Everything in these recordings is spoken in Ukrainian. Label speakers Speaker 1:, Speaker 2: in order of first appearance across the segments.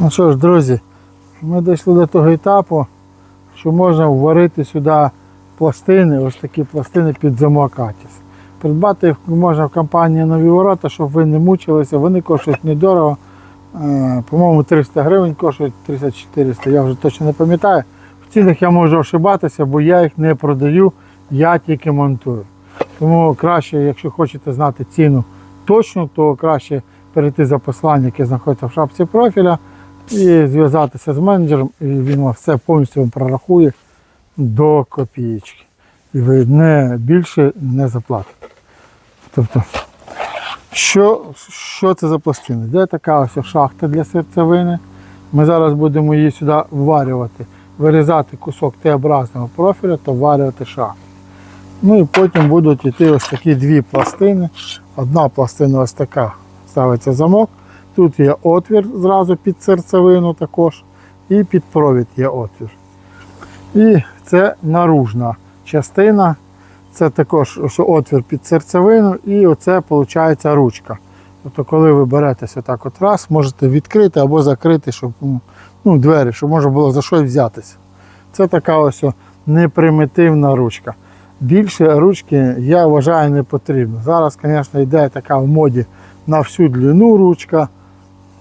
Speaker 1: Ну що ж, друзі, ми дійшли до того етапу, що можна вварити сюди пластини, ось такі пластини під замок Атіс. Придбати їх можна в компанії Нові ворота, щоб ви не мучилися. Вони коштують недорого. Е, По-моєму, 300 гривень коштують 300-400, я вже точно не пам'ятаю. В цінах я можу ошибатися, бо я їх не продаю, я тільки монтую. Тому краще, якщо хочете знати ціну точно, то краще перейти за посилання, яке знаходиться в шапці профіля, і зв'язатися з менеджером, і він вам все повністю вам прорахує до копієчки. І ви не більше не заплатите. Тобто, що, що це за пластини? Де така ось шахта для серцевини? Ми зараз будемо її сюди вварювати, вирізати кусок Т-образного профіля та вварювати шахту. Ну і потім будуть йти ось такі дві пластини. Одна пластина ось така ставиться замок. Тут є отвір зразу під серцевину також, і під провід є отвір. І це наружна частина. Це також отвір під серцевину, і оце виходить ручка. Тобто, коли ви беретеся так от раз, можете відкрити або закрити, щоб ну, ну, двері, щоб можна було за щось взятися. Це така ось непримітивна ручка. Більше ручки, я вважаю, не потрібно. Зараз, звісно, йде така в моді на всю длину ручка.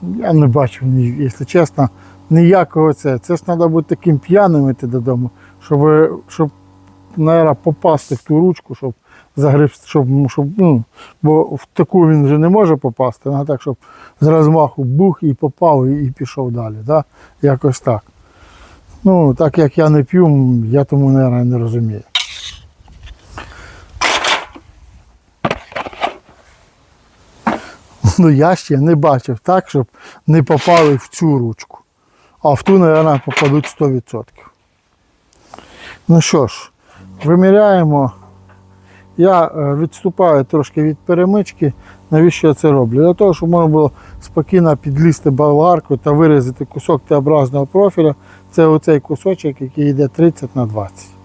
Speaker 1: Я не бачу, якщо чесно, ніякого це. Це ж треба бути таким п'яним іти додому, щоб, щоб наверное, попасти в ту ручку, щоб загреб, щоб, щоб, ну, бо в таку він вже не може попасти, а так, щоб з розмаху бух і попав, і, і пішов далі. Да? Якось так. Ну, так як я не п'ю, я тому, мабуть, не розумію. Ну, я ще не бачив так, щоб не попали в цю ручку. А в ту, мабуть, попадуть 100%. Ну що ж, виміряємо. Я е, відступаю трошки від перемички. Навіщо я це роблю? Для того, щоб можна було спокійно підлізти болгарку та вирізати кусок Т-образного профіля. Це оцей кусочок, який йде 30 на 20.